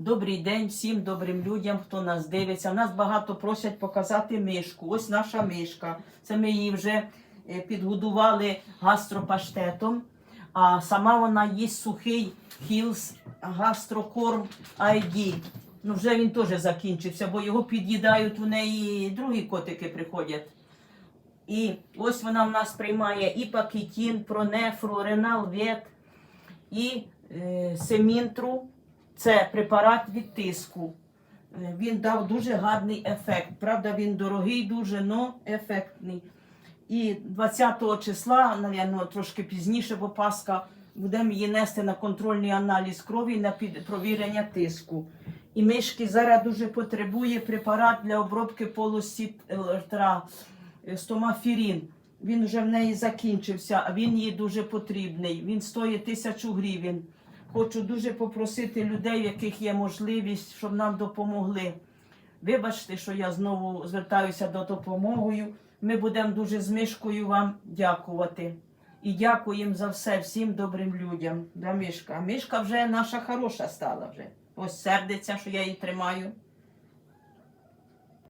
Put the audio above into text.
Добрий день всім добрим людям, хто нас дивиться. Нас багато просять показати мишку. Ось наша мишка. Це ми її вже е, підгодували гастропаштетом. А сама вона їсть сухий хілс гастрокорм ID. Ну, вже він теж закінчився, бо його під'їдають у неї другі котики приходять. І ось вона в нас приймає і пакетін, пронефру, ренал вет, і е, семінтру. Це препарат від тиску. Е, Він дав дуже гарний ефект. Правда, він дорогий дуже, але ефектний. І 20 числа, напевно, трошки пізніше, бо Пасха, будемо її нести на контрольний аналіз крові на провірення тиску. І мишки зараз дуже потребує препарат для обробки полості е, рта, е, стомафірін. Він вже в неї закінчився, а він їй дуже потрібний. Він стоїть тисячу гривень. Хочу дуже попросити людей, у яких є можливість, щоб нам допомогли. Вибачте, що я знову звертаюся до допомогою. Ми будемо дуже з мишкою вам дякувати. І дякуємо за все всім добрим людям. Да, Мишка. Мишка вже наша хороша стала вже. Ось сердиться, що я її тримаю.